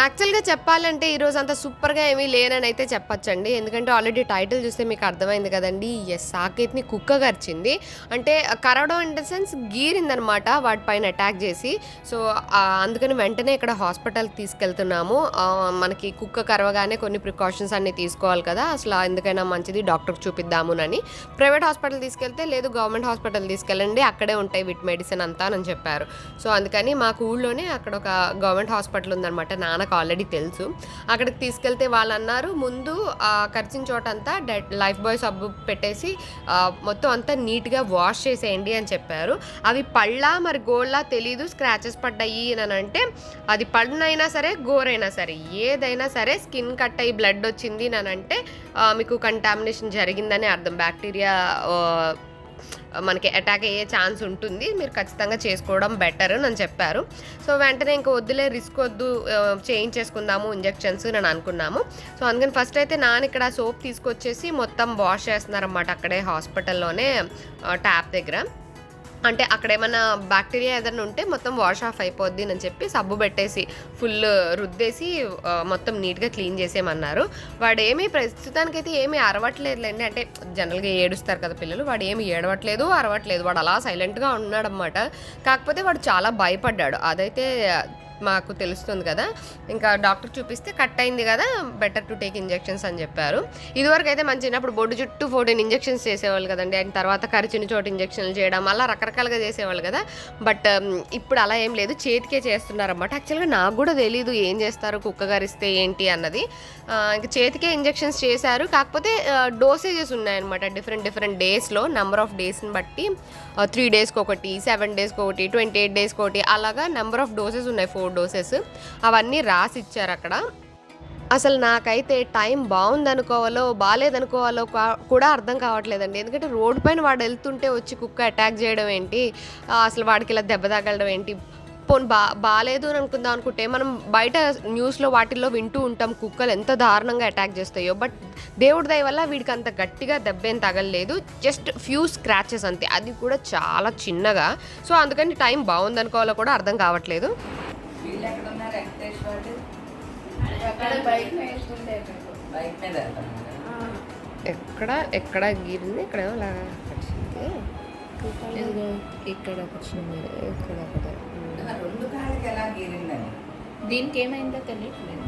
యాక్చువల్గా చెప్పాలంటే ఈరోజు అంత సూపర్గా ఏమీ లేనని అయితే చెప్పచ్చండి. ఎందుకంటే ఆల్రెడీ టైటిల్ చూస్తే మీకు అర్థమైంది కదండి. ఎస్ సాకేత్ని కుక్క గరిచింది అంటే కరవడం ఇన్ ద సెన్స్ గీరిందనమాట వాటిపైన అటాక్ చేసి. సో అందుకని వెంటనే ఇక్కడ హాస్పిటల్కి తీసుకెళ్తున్నాము. మనకి కుక్క కరవగానే కొన్ని ప్రికాషన్స్ అన్ని తీసుకోవాలి కదా. అసలు ఎందుకైనా మంచిది డాక్టర్కి చూపిద్దామునని. ప్రైవేట్ హాస్పిటల్ తీసుకెళ్తే లేదు గవర్నమెంట్ హాస్పిటల్ తీసుకెళ్ళండి. అక్కడే ఉంటాయి విట్ మెడిసిన్ అంతా అని చెప్పారు. సో అందుకని మాకు ఊళ్ళోనే అక్కడ ఒక గవర్నమెంట్ హాస్పిటల్ ఉందన్నమాట మనకు ఆల్రెడీ తెలుసు. అక్కడికి తీసుకెళ్తే వాళ్ళు అన్నారు ముందు ఖర్చిన చోటంతా చోట అంతా డెడ్ లైఫ్ బాయ్ సబ్బు పెట్టేసి మొత్తం అంతా నీట్గా వాష్ చేసేయండి అని చెప్పారు. అవి పళ్ళ? మరి గోళ్ళ తెలీదు. స్క్రాచెస్ పడ్డాయి అని అంటే అది పడినైనా సరే గోరైనా సరే ఏదైనా సరే స్కిన్ కట్ అయ్యి బ్లడ్ వచ్చింది అని అంటే మీకు కంటామినేషన్ జరిగిందని అర్థం. బ్యాక్టీరియా మనకి అటాక్ అయ్యే ఛాన్స్ ఉంటుంది. మీరు ఖచ్చితంగా చేసుకోవడం బెటర్ అని చెప్పారు. సో వెంటనే ఇంకా వద్దులే రిస్క్ వద్దు చేయించేసుకుందాము ఇంజెక్షన్స్ నేను అనుకున్నాము. సో అందుకని ఫస్ట్ అయితే నాన్న ఇక్కడ సోప్ తీసుకొచ్చేసి మొత్తం వాష్ చేస్తున్నారన్నమాట అక్కడే హాస్పిటల్లోనే ట్యాప్ దగ్గర. అంటే అక్కడ ఏమైనా బ్యాక్టీరియా ఏదైనా ఉంటే మొత్తం వాష్ ఆఫ్ అయిపోద్ది అని చెప్పి సబ్బు పెట్టేసి ఫుల్ రుద్దేసి మొత్తం నీట్గా క్లీన్ చేసేయమన్నారు. వాడు ఏమీ ప్రస్తుతానికైతే ఏమీ అరవట్లేదులేండి. అంటే జనరల్గా ఏడుస్తారు కదా పిల్లలు వాడు ఏమి ఏడవట్లేదు అరవట్లేదు. వాడు అలా సైలెంట్గా ఉన్నాడనమాట కాకపోతే వాడు చాలా భయపడ్డాడు. అదైతే మాకు తెలుస్తుంది కదా. ఇంకా డాక్టర్ చూపిస్తే కట్ అయింది కదా బెటర్ టు టేక్ ఇంజెక్షన్స్ అని చెప్పారు. ఇదివరకు అయితే మంచి చిన్నప్పుడు బొడ్డు చుట్టూ ఫోర్టీన్ ఇంజెక్షన్స్ చేసేవాళ్ళు కదండి. అండ్ తర్వాత కరిచిన చోట ఇంజెక్షన్లు చేయడం అలా రకరకాలుగా చేసేవాళ్ళు కదా. బట్ ఇప్పుడు అలా ఏం లేదు. చేతికే చేస్తున్నారన్నమాట. యాక్చువల్గా నాకు కూడా తెలియదు ఏం చేస్తారు కుక్క గరిస్తే ఏంటి అన్నది. ఇంకా చేతికే ఇంజెక్షన్స్ చేశారు. కాకపోతే డోసేజెస్ ఉన్నాయన్నమాట. డిఫరెంట్ డిఫరెంట్ డేస్లో నెంబర్ ఆఫ్ డేస్ని బట్టి త్రీ డేస్కి ఒకటి సెవెన్ డేస్కి ఒకటి ట్వంటీ ఎయిట్ డేస్కి ఒకటి అలాగా నెంబర్ ఆఫ్ డోసెస్ ఉన్నాయి. ఫోర్ డోసెస్ అవన్నీ రాసి ఇచ్చారు అక్కడ. అసలు నాకైతే టైం బాగుందనుకోవాలో బాగాలేదనుకోవాలో కూడా అర్థం కావట్లేదండి. ఎందుకంటే రోడ్ పైన వాడు వెళ్తుంటే వచ్చి కుక్క అటాక్ చేయడం ఏంటి? అసలు వాడికి ఇలా దెబ్బ తగలడం ఏంటి? పోను బా బాగాలేదు అని అనుకుందాం అనుకుంటే మనం బయట న్యూస్లో వాటిల్లో వింటూ ఉంటాం కుక్కలు ఎంత దారుణంగా అటాక్ చేస్తాయో. బట్ దేవుడి దయ వల్ల వీడికి అంత గట్టిగా దెబ్బేం తగలలేదు. జస్ట్ ఫ్యూ స్క్రాచెస్ అంతే. అది కూడా చాలా చిన్నగా. సో అందుకని టైం బాగుందనుకోవాలో కూడా అర్థం కావట్లేదు. వీళ్ళు ఎక్కడ ఉన్నారు అక్కడ బైక్ బైక్ మీద ఎక్కడ? ఎక్కడ గీరింది? ఇక్కడ వచ్చింది. ఇక్కడ వచ్చింది. ఇక్కడ ఒకటి. ఆ రెండు కాళ్ళకి ఎలా గీరిందని? దీనికి ఏమైందో తెలియట్లేదు.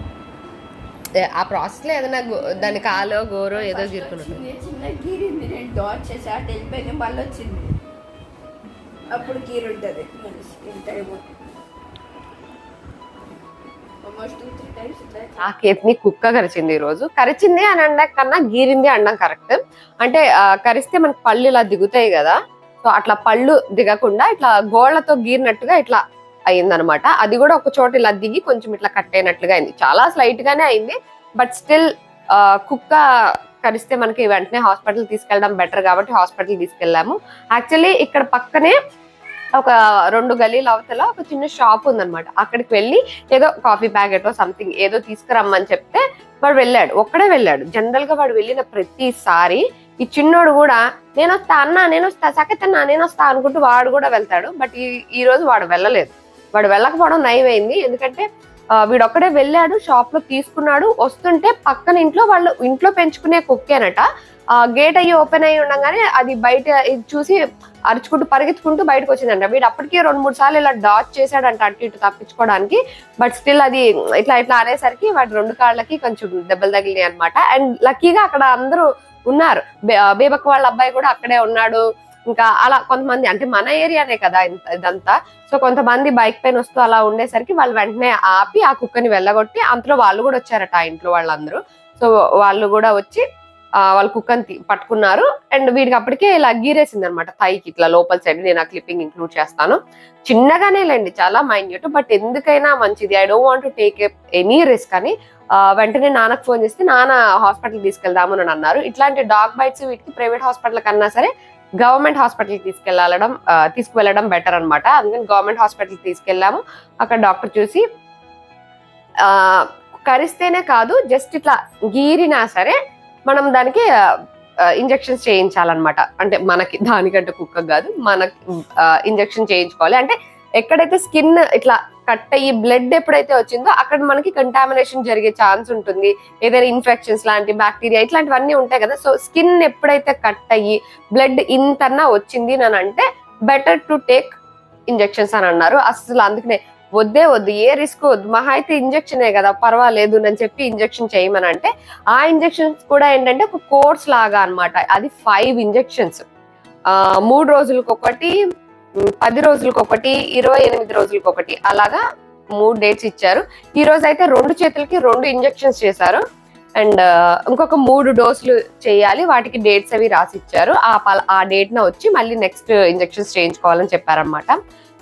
ఆ ప్రాసెస్లో ఏదైనా దాని కాలో గోరో ఏదో వచ్చింది, చిన్న గీరింది. నేను డాట్ చేసి అటు వెళ్ళిపోయింది మళ్ళీ వచ్చింది అప్పుడు గీరు ఉంటుంది మనిషికి టైం ఆ కేత్ని కుక్క కరిచింది ఈ రోజు కరిచింది అని అనడం కన్నా గీరింది అనడం కరెక్ట్. అంటే కరిస్తే మనకి పళ్ళు ఇలా దిగుతాయి కదా. సో అట్లా పళ్ళు దిగకుండా ఇట్లా గోళ్ళతో గీరినట్టుగా ఇట్లా అయిందనమాట అది కూడా ఒక చోట ఇలా దిగి కొంచెం ఇట్లా కట్ అయినట్లుగా అయింది. చాలా స్లైట్ గానే అయింది. బట్ స్టిల్ కుక్క కరిస్తే మనకి వెంటనే హాస్పిటల్ తీసుకెళ్ళడం బెటర్ కాబట్టి హాస్పిటల్ తీసుకెళ్ళాము. యాక్చువల్లీ ఇక్కడ పక్కనే ఒక రెండు గలీల అవతల ఒక చిన్న షాప్ ఉందన్నమాట. అక్కడికి వెళ్ళి ఏదో కాఫీ ప్యాకెట్ సంథింగ్ ఏదో తీసుకురమ్మని చెప్తే వాడు వెళ్ళాడు. ఒక్కడే వెళ్ళాడు. జనరల్గా వాడు వెళ్ళిన ప్రతిసారి ఈ చిన్నోడు కూడా నేను వస్తా అన్నా నేను వస్తా సకత్ నేను వస్తా అనుకుంటూ వాడు కూడా వెళ్తాడు. బట్ ఈ ఈ రోజు వాడు వెళ్ళలేదు. వాడు వెళ్ళకపోవడం నయమైంది. ఎందుకంటే వీడొక్కడే వెళ్ళాడు షాప్లో తీసుకున్నాడు. వస్తుంటే పక్కన ఇంట్లో వాళ్ళు ఇంట్లో పెంచుకునే కుక్కేనట. గేట్ అయ్యి ఓపెన్ అయ్యి ఉండగానే అది బయట ఇది చూసి అరుచుకుంటూ పరిగెత్తుకుంటూ బయటకు వచ్చిందంట. వీడు అప్పటికే రెండు మూడు సార్లు ఇలా డాచ్ చేశాడంట అటు ఇటు తప్పించుకోవడానికి. బట్ స్టిల్ అది ఇట్లా ఇట్లా అనేసరికి వాటి రెండు కాళ్ళకి కొంచెం దెబ్బలు తగిలినాయి అనమాట అండ్ లక్కీగా అక్కడ అందరూ ఉన్నారు. బే- వాళ్ళ అబ్బాయి కూడా అక్కడే ఉన్నాడు. ఇంకా అలా కొంతమంది అంటే మన ఏరియానే కదా ఇదంతా. సో కొంతమంది బైక్ పైన వస్తూ అలా ఉండేసరికి వాళ్ళు వెంటనే ఆపి ఆ కుక్కని వెళ్ళగొట్టి అంతలో వాళ్ళు కూడా వచ్చారట ఆ ఇంట్లో వాళ్ళందరూ. సో వాళ్ళు కూడా వచ్చి వాళ్ళ కుక్కని పట్టుకున్నారు. అండ్ వీడికి అప్పటికే ఇలా గీరేసింది అనమాట థైకి ఇట్లా లోపల సైడ్. నేను ఆ క్లిప్పింగ్ ఇంక్లూడ్ చేస్తాను. చిన్నగానే లేండి చాలా మైన్యూట్. బట్ ఎందుకైనా మంచిది. I don't want to take any risk అని వెంటనే నాన్నకు ఫోన్ చేస్తే నాన్న హాస్పిటల్ తీసుకెళ్దాము అని అన్నారు. ఇట్లాంటి డాగ్ బైట్స్ వీటికి ప్రైవేట్ హాస్పిటల్ కన్నా సరే గవర్నమెంట్ హాస్పిటల్కి తీసుకెళ్ళడం తీసుకువెళ్ళడం బెటర్ అన్నమాట. అందుకని గవర్నమెంట్ హాస్పిటల్కి తీసుకెళ్ళాము. అక్కడ డాక్టర్ చూసి కరిస్తేనే కాదు జస్ట్ ఇట్లా గీరినా సరే మనం దానికి ఇంజెక్షన్స్ చేయించాలన్నమాట. అంటే మనకి దానికంటే కుక్క కాదు మనకి ఇంజెక్షన్ చేయించుకోవాలి. అంటే ఎక్కడైతే స్కిన్ ఇట్లా కట్ అయ్యి బ్లడ్ ఎప్పుడైతే వచ్చిందో అక్కడ మనకి కంటామినేషన్ జరిగే ఛాన్స్ ఉంటుంది. ఏదైనా ఇన్ఫెక్షన్స్ లాంటి బ్యాక్టీరియా ఇట్లాంటివన్నీ ఉంటాయి కదా. సో స్కిన్ ఎప్పుడైతే కట్ అయ్యి బ్లడ్ ఇంతన్నా వచ్చింది అని అంటే బెటర్ టు టేక్ ఇంజెక్షన్స్ అని అన్నారు. అసలు అందుకనే వద్దే వద్దు ఏ రిస్క్ వద్దు మహా అయితే ఇంజెక్షనే కదా పర్వాలేదు అని చెప్పి ఇంజెక్షన్ చేయమని అంటే ఆ ఇంజెక్షన్స్ కూడా ఏంటంటే ఒక కోర్స్ లాగా అనమాట అది ఫైవ్ ఇంజెక్షన్స్ మూడు రోజులకు ఒకటి పది రోజులకు ఒకటి ఇరవై ఎనిమిది రోజులకు ఒకటి అలాగా మూడు డేట్స్ ఇచ్చారు. ఈ రోజు అయితే రెండు చేతులకి రెండు ఇంజెక్షన్స్ చేశారు. అండ్ ఇంకొక మూడు డోసులు చేయాలి వాటికి డేట్స్ అవి రాసి ఇచ్చారు ఆ ఆ డేట్ న వచ్చి మళ్ళీ నెక్స్ట్ ఇంజెక్షన్స్ చేయించుకోవాలని చెప్పారనమాట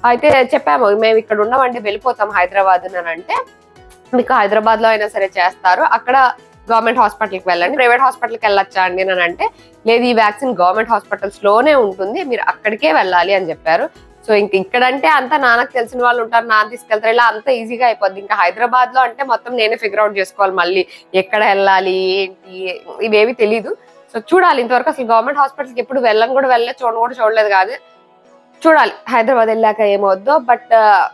అయితే చెప్పాము మేము ఇక్కడ ఉన్నామండి వెళ్ళిపోతాం హైదరాబాద్ అని అంటే మీకు హైదరాబాద్లో అయినా సరే చేస్తారు. అక్కడ గవర్నమెంట్ హాస్పిటల్కి వెళ్ళండి. ప్రైవేట్ హాస్పిటల్కి వెళ్ళొచ్చా అండి అని అంటే లేదు ఈ వ్యాక్సిన్ గవర్నమెంట్ హాస్పిటల్స్లోనే ఉంటుంది మీరు అక్కడికే వెళ్ళాలి అని చెప్పారు. సో ఇంక ఇక్కడంటే అంతా నాన్నకు తెలిసిన వాళ్ళు ఉంటారు నాన్న తీసుకెళ్తారు ఇలా అంత ఈజీగా అయిపోద్ది. ఇంకా హైదరాబాద్లో అంటే మొత్తం నేనే ఫిగర్ అవుట్ చేసుకోవాలి మళ్ళీ ఎక్కడ వెళ్ళాలి ఏంటి ఇవేవి తెలీదు. సో చూడాలి ఇంతవరకు అసలు గవర్నమెంట్ హాస్పిటల్కి ఎప్పుడు వెళ్ళని కూడా వెళ్ళలేదు చూడని కూడా చూడలేదు కాదు. చూడాలి హైదరాబాద్ వెళ్ళాక ఏమవుద్దో బట్ uh,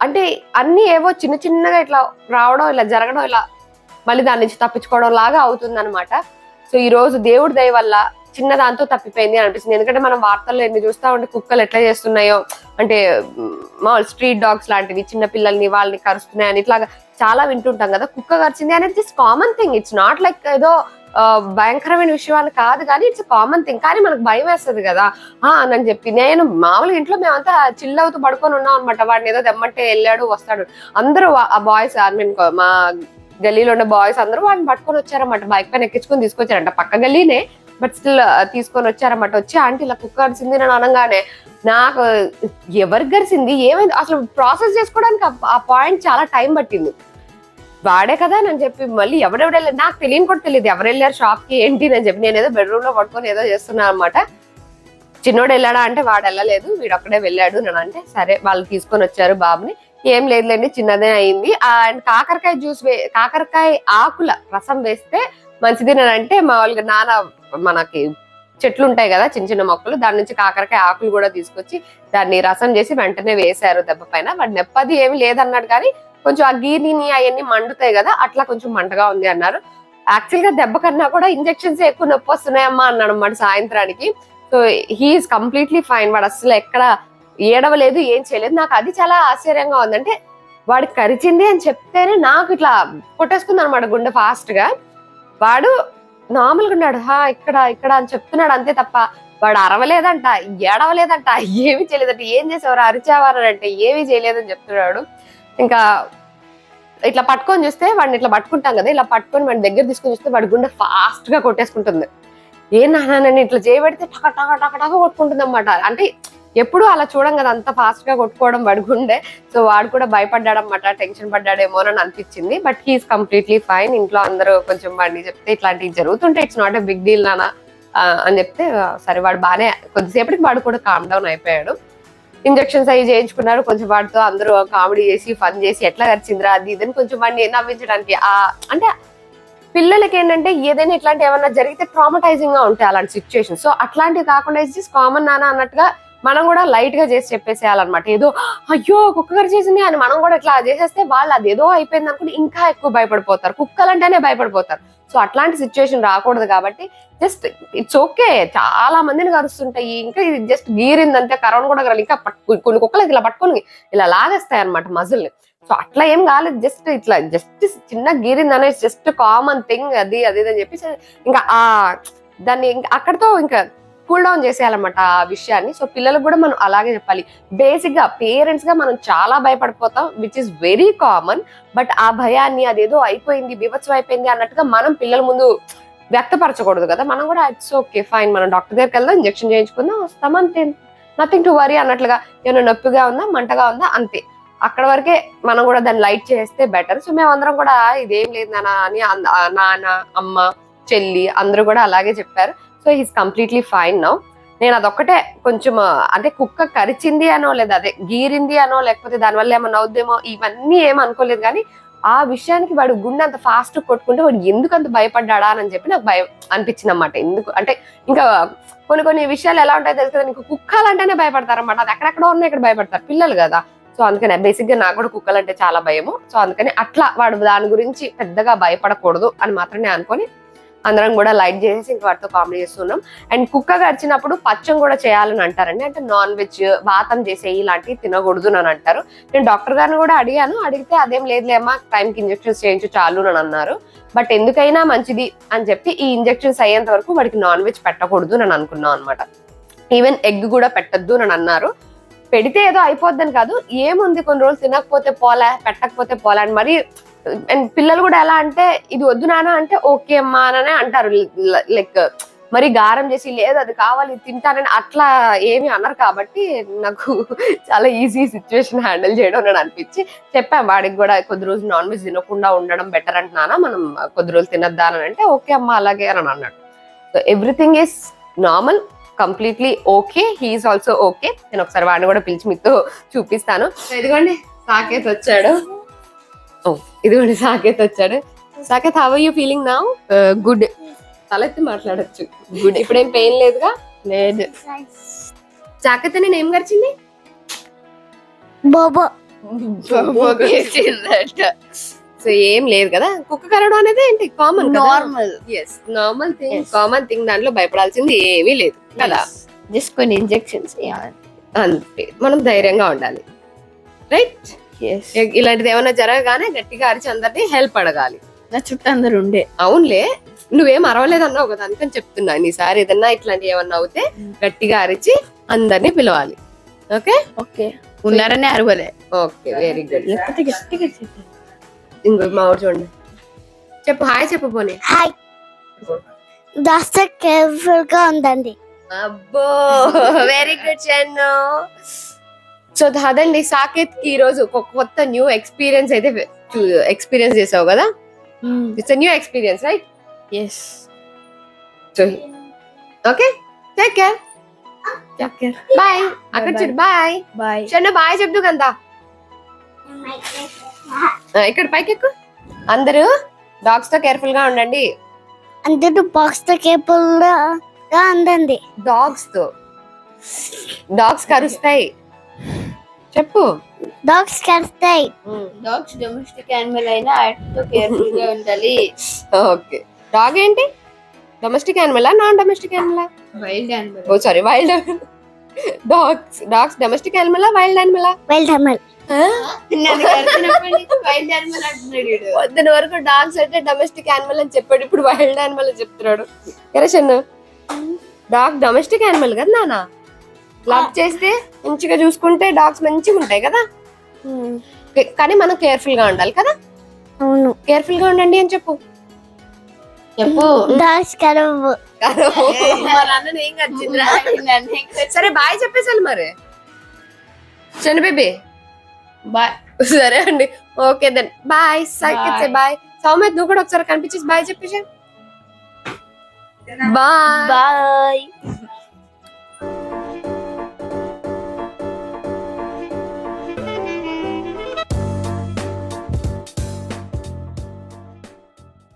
అంటే అన్ని ఏవో చిన్న చిన్నగా ఇట్లా రావడం ఇలా జరగడం ఇలా మళ్ళీ దాని నుంచి తప్పించుకోవడం లాగా అవుతుంది అనమాట సో ఈ రోజు దేవుడి దయ వల్ల చిన్న దాంతో తప్పిపోయింది అని అనిపిస్తుంది. ఎందుకంటే మనం వార్తల్లో ఎన్ని చూస్తా ఉంటే కుక్కలు ఎట్లా చేస్తున్నాయో అంటే మామూలు స్ట్రీట్ డాగ్స్ లాంటివి చిన్న పిల్లల్ని వాళ్ళని కరుస్తున్నాయని ఇట్లాగా చాలా వింటుంటాం కదా. కుక్క కరిచింది అనేది just common thing it's not like ఏదో భయంకరమైన విషయం అని కాదు కానీ ఇట్స్ కామన్ థింగ్ కానీ మనకు భయం వేస్తుంది కదా. అని చెప్పి నేను మామూలుగా ఇంట్లో మేమంతా చిల్ అవుతూ పడుకొని ఉన్నాం అనమాట వాడిని ఏదో తెమ్మంటే వెళ్ళాడు వస్తాడు. అందరూ ఆ బాయ్స్ ఐ మీన్ మా గల్లీలో ఉన్న బాయ్స్ అందరూ వాడిని పట్టుకొని వచ్చారన్నమాట. బైక్ పైన ఎక్కించుకొని తీసుకొచ్చారంట. పక్క గల్లీనే బట్ స్టిల్ తీసుకొని వచ్చారన్నమాట. వచ్చి ఆంటీ ఇలా కుక్క కరిసింది నేను అనగానే నాకు ఎవరికి గరిసింది? ఏమైంది? అసలు ప్రాసెస్ చేసుకోవడానికి ఆ పాయింట్ చాలా టైం పట్టింది. వాడే కదా అని చెప్పి మళ్ళీ ఎవరెవరు నాకు తెలియని కూడా తెలియదు. ఎవరు వెళ్ళారు షాప్కి ఏంటి అని చెప్పి నేను ఏదో బెడ్రూమ్లో పట్టుకొని ఏదో చేస్తున్నా అనమాట చిన్నోడు వెళ్ళాడా అంటే వాడు వెళ్ళలేదు. వీడు అక్కడే వెళ్ళాడు నేను అంటే సరే వాళ్ళు తీసుకొని వచ్చారు బాబుని. ఏం లేదులేండి చిన్నదే అయింది. అండ్ కాకరకాయ జ్యూస్ వే కాకరకాయ ఆకుల రసం వేస్తే మంచిది అని అంటే మామూలుగా నాన్న మనకి చెట్లు ఉంటాయి కదా చిన్న చిన్న మొక్కలు దాని నుంచి కాకరకాయ ఆకులు కూడా తీసుకొచ్చి దాన్ని రసం చేసి వెంటనే వేశారు దెబ్బ పైన. వాడు నెప్పది ఏమి లేదన్నాడు కానీ కొంచెం ఆ గీరిని అవన్నీ మండుతాయి కదా అట్లా కొంచెం మంటగా ఉంది అన్నారు. యాక్చువల్గా దెబ్బ కన్నా కూడా ఇంజెక్షన్స్ ఎక్కువ నొప్పి వస్తున్నాయమ్మా అన్నాడు అన్నమాట సాయంత్రానికి. సో హీఈస్ కంప్లీట్లీ ఫైన్ వాడు అసలు ఎక్కడ ఏడవలేదు ఏం చేయలేదు. నాకు అది చాలా ఆశ్చర్యంగా ఉంది. అంటే వాడికి కరిచింది అని చెప్తేనే నాకు ఇట్లా కొట్టేసుకుంది అనమాట గుండె ఫాస్ట్గా. వాడు నార్మల్గా ఉన్నాడు. హా ఇక్కడ ఇక్కడ అని చెప్తున్నాడు అంతే తప్ప వాడు అరవలేదంట ఏడవలేదంట ఏమి చేయలేదంట. ఏం చేసేవారు? అరిచేవారు అంటే ఏమీ చేయలేదని చెప్తున్నాడు ఇంకా ఇట్లా పట్టుకొని చూస్తే వాడిని ఇట్లా పట్టుకుంటాం కదా ఇలా పట్టుకొని వాడి దగ్గర తీసుకొని చూస్తే వాడి గుండె ఫాస్ట్గా కొట్టేసుకుంటుంది. ఏ నాన్న ఇట్లా చేయబడితే టక టక టక టక కొట్టుకుంటుంది అనమాట అంటే ఎప్పుడు అలా చూడం కదా అంత ఫాస్ట్గా కొట్టుకోవడం వాడి గుండె. సో వాడు కూడా భయపడ్డాడు అనమాట టెన్షన్ పడ్డాడేమో అని అనిపించింది. బట్ హీఈస్ కంప్లీట్లీ ఫైన్ ఇంట్లో అందరూ కొంచెం వాడిని చెప్తే ఇట్లాంటివి జరుగుతుంటాయి it's not a big deal నానా అని చెప్తే సరే వాడు బాగానే కొద్దిసేపటికి వాడు కూడా కామ్ డౌన్ అయిపోయాడు. ఇంజక్షన్స్ అవి చేయించుకున్నారు. కొంచెం వాటితో అందరూ కామెడీ చేసి ఫన్ చేసి ఎట్లా గడిచిందిరా అది ఇదని కొంచెం వాడిని నవ్వించడానికి ఆ అంటే పిల్లలకి ఏంటంటే ఏదైనా ఇట్లాంటి ఏమన్నా జరిగితే ట్రామటైజింగ్గా ఉంటాయి అలాంటి సిచ్యువేషన్ సో అట్లాంటివి కాకుండా ఇట్స్ కామన్ నాన్న అన్నట్టుగా మనం కూడా లైట్గా చేసి చెప్పేసేయాలన్నమాట. ఏదో అయ్యో కుక్క గారు చేసింది అని మనం కూడా ఇట్లా చేసేస్తే వాళ్ళు అది ఏదో అయిపోయింది అనుకుని ఇంకా ఎక్కువ భయపడిపోతారు. కుక్కలంటేనే భయపడిపోతారు. సో అట్లాంటి సిచ్యువేషన్ రాకూడదు కాబట్టి జస్ట్ ఇట్స్ ఓకే చాలా మందిని కరుస్తుంటాయి. ఇంకా ఇది జస్ట్ గీరిందంటే కరోనా కూడా కరాలి ఇంకా పట్టు- కొన్ని కుక్కలు ఇలా పట్టుకొని ఇలా లాగేస్తాయి అనమాట మజిల్ని. సో అట్లా ఏం కాలేదు. జస్ట్ ఇట్లా జస్ట్ చిన్న గీరింది అనేది జస్ట్ కామన్ థింగ్ అది అది ఇది అని చెప్పేసి ఇంకా ఆ దాన్ని ఇంకా అక్కడతో ఇంకా కూల్ డౌన్ చేసేయాలన్నమాట ఆ విషయాన్ని. సో పిల్లలకు కూడా మనం అలాగే చెప్పాలి. బేసిక్గా పేరెంట్స్గా మనం చాలా భయపడిపోతాం which is very common but ఆ భయాన్ని అదేదో అయిపోయింది బీభత్సం అయిపోయింది అన్నట్టుగా మనం పిల్లల ముందు వ్యక్తపరచకూడదు కదా. మనం కూడా ఇట్స్ ఓకే ఫైన్ మనం డాక్టర్ దగ్గరికి వెళ్దాం ఇంజెక్షన్ చేయించుకుందాం వస్తాం అంతే. నథింగ్ టు వరీ అన్నట్లుగా ఏమైనా నొప్పిగా ఉందా మంటగా ఉందా అంతే. అక్కడ వరకే మనం కూడా దాన్ని లైట్ చేస్తే బెటర్. సో మేము అందరం కూడా ఇదేం లేదు నాన్న అని నాన్న అమ్మ చెల్లి అందరూ కూడా అలాగే చెప్పారు. So he's completely fine now నేను అదొక్కటే కొంచెం అంటే కుక్క కరిచింది అనో లేదా అదే గీరింది అనో లేకపోతే దానివల్ల ఏమన్నా అవుద్దేమో ఇవన్నీ ఏం అనుకోలేదు కానీ ఆ విషయానికి వాడు గుండె అంత ఫాస్ట్ కొట్టుకుంటే వాడు ఎందుకు అంత భయపడ్డాడా అని చెప్పి నాకు భయం అనిపించింది అనమాట ఎందుకు? అంటే ఇంకా కొన్ని కొన్ని విషయాలు ఎలా ఉంటాయో తెలుసు కదా నీకు కుక్కలంటేనే భయపడతారు అనమాట అది ఎక్కడెక్కడో ఉన్నాయి ఇక్కడ భయపడతారు పిల్లలు కదా. సో అందుకనే బేసిక్గా నాకు కూడా కుక్కలు అంటే చాలా భయము. సో అందుకని అట్లా వాడు దాని గురించి పెద్దగా భయపడకూడదు అని మాత్రం నేను అనుకొని అందరం కూడా లైట్ చేసేసి ఇంక వాటితో కామెడీ చేస్తున్నాం. అండ్ కుక్క గరిచినప్పుడు పచ్చం కూడా చేయాలని అంటారండి. అంటే నాన్ వెజ్ వాతం చేసే ఇలాంటివి తినకూడదు అని అంటారు. నేను డాక్టర్ గారిని కూడా అడిగాను. అడిగితే అదేం లేదులేమ్మా టైంకి ఇంజెక్షన్స్ చేయించు చాలు అని అన్నారు. బట్ ఎందుకైనా మంచిది అని చెప్పి ఈ ఇంజెక్షన్స్ అయ్యేంత వరకు వాడికి నాన్ వెజ్ పెట్టకూడదు అని అనుకున్నాం అనమాట ఈవెన్ ఎగ్ కూడా పెట్టద్దు అని అన్నారు. పెడితే ఏదో అయిపోద్దని కాదు ఏముంది కొన్ని రోజులు తినకపోతే పోలే పెట్టకపోతే పోలే అని మరి అండ్ పిల్లలు కూడా ఎలా అంటే ఇది వద్దు నాన్న అంటే ఓకే అమ్మా అని అంటారు. లైక్ మరి గారం చేసి లేదు అది కావాలి ఇది తింటానని అట్లా ఏమి అనరు కాబట్టి నాకు చాలా ఈజీ సిచ్యువేషన్ హ్యాండిల్ చేయడం అని అనిపించి చెప్పాం. వాడికి కూడా కొద్ది రోజులు నాన్ వెజ్ తినకుండా ఉండడం బెటర్ అంటున్నానా మనం కొద్ది రోజులు తినద్దా అని అంటే ఓకే అమ్మా అలాగే అని అన్నాడు. So everything is normal completely okay he is also okay నేను ఒకసారి వాడిని కూడా పిలిచి మీతో చూపిస్తాను. ఇదిగోండి సాకేత్ వచ్చాడు. ఓ ఇదిగోండి సాకేత్ వచ్చాడు. సాకేత్ హవ్ యూ ఫీలింగ్ నా గుడ్ తలెత్తి మాట్లాడొచ్చు. గుడ్ ఇప్పుడేం పెయిన్ లేదుగా? లేదు సాకేత్ నేను ఏం గడిచింది బోబో సో ఏం లేదు కదా? కుక్క కరవడం అనేది ఏంటి? Common normal yes normal thing. Common thing దాంట్లో భయపడాల్సింది ఏమీ లేదు కదా? జస్ట్ కొన్ని ఇంజెక్షన్స్ అంతే. మనం ధైర్యంగా ఉండాలి. రైట్ ఇలాంటిది ఏమైనా జరగగానే గట్టిగా అరిచి అందరినీ హెల్ప్ అడగాలి. నా చుట్టూ అందరు ఉండే. అవునులే నువ్వేం అరవలేదు అన్నావు కదా అందుకని చెప్తున్నాను ఈసారి ఏదన్నా ఇట్లాంటి ఏమన్నా అవుతే గట్టిగా అరిచి అందరినీ పిలవాలి. ఓకే? ఓకే. ఉన్నారనే అరవలే. ఓకే వెరీ గుడ్ లేకపోతే గట్టిగా చెప్పు. ఇంకో మా ఊరు చూడండి. చెప్పు హాయ్ చెప్పు పోనీ. హాయ్ దాస్త కేర్ఫుల్గా ఉందండి అబ్బో వెరీ గుడ్ చెన్ను సో అదండి సాకేత్కి ఈ రోజు ఒక కొత్త న్యూ ఎక్స్పీరియన్స్ అయితే ఎక్స్పీరియన్స్ చేసావు కదా? It's new experience right yes so okay take care bye అక్కడ చూడు బాయ్ బాయ్ చెన్ను బాయ్ చెప్దు కదా ఇక్కడ పైకి ఎక్కు అందరూ డాగ్స్తో కేర్ఫుల్గా ఉండండి. అందరూ బాక్స్తో కేర్ఫుల్గా ఉందండి డాగ్స్తో డాగ్స్ కరుస్తాయి. చెప్పు. డాగ్స్ కరుస్తాయి డాగ్స్ డొమెస్టిక్ యానిమల్ అయినా వాటితో కేర్ఫుల్గా ఉండాలి. ఓకే. డాగ్ ఏంటి? డొమెస్టిక్ యానిమలా non domestic యానిమలా wild animal oh sorry wild dogs dogs domestic యానిమలా wild యానిమలా వైల్డ్ యానిమల్. పొద్దున వరకు డాగ్స్ అంటే డొమెస్టిక్ యానిమల్ అని చెప్పాడు. ఇప్పుడు వైల్డ్ యానిమల్ అని చెప్తున్నాడు. కరెక్షన్ డాగ్ డొమెస్టిక్ యానిమల్ కదా నాన్న లవ్ చేస్తే మంచిగా చూసుకుంటే డాగ్స్ మంచిగా ఉంటాయి కదా? కానీ మనం కేర్ఫుల్గా ఉండాలి కదా? అవును. కేర్ఫుల్గా ఉండండి అని చెప్పు. చెప్పు. డాగ్స్ కరవు. సరే బాయ్ చెప్పేసాను మరి. శని బేబీ. బాయ్ సరే అండి. Okay then bye Bye. Bye Soumyath నువ్వు కూడా ఒకసారి కనిపించేసి బాయ్ చెప్పేసి బాయ్ బాయ్